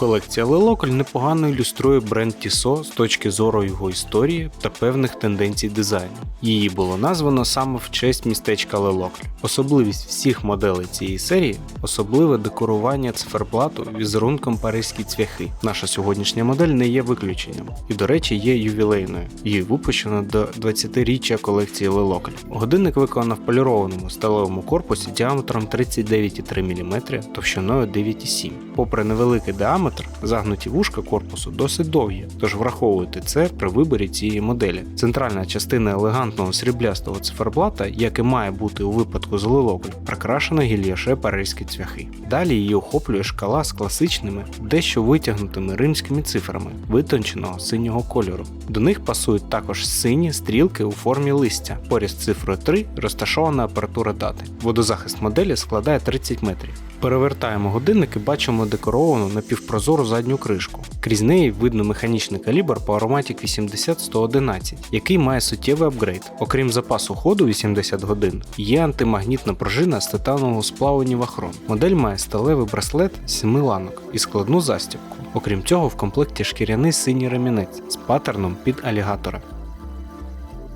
Колекція Лелокль непогано ілюструє бренд Tissot з точки зору його історії та певних тенденцій дизайну. Її було названо саме в честь містечка Лелокль. Особливість всіх моделей цієї серії особливе декорування циферблату візерунком паризькі цвяхи. Наша сьогоднішня модель не є виключенням і, до речі, є ювілейною. Її випущено до 20-річчя колекції Лелокль. Годинник виконано в полірованому сталевому корпусі діаметром 39,3 мм, товщиною 9,7 Попри невеликий діаметр, загнуті вушка корпусу досить довгі, тож враховуйте це при виборі цієї моделі. Центральна частина елегантного сріблястого циферблата, як і має бути у випадку з Лелокль, прикрашена гільяше паризькі цвяхи. Далі її охоплює шкала з класичними, дещо витягнутими римськими цифрами, витонченого синього кольору. До них пасують також сині стрілки у формі листя. Поряд з цифрою 3 розташована апаратура дати. Водозахист моделі складає 30 метрів. Перевертаємо годинник і бачимо декоровану напівпрозору задню кришку. Крізь неї видно механічний калібр Powermatic 80-111, який має суттєвий апгрейд. Окрім запасу ходу 80 годин, є антимагнітна пружина з титанового сплаву Нівахром. Модель має сталевий браслет з 7 ланок і складну застібку. Окрім цього, в комплекті шкіряний синій ремінець з паттерном під алігатора.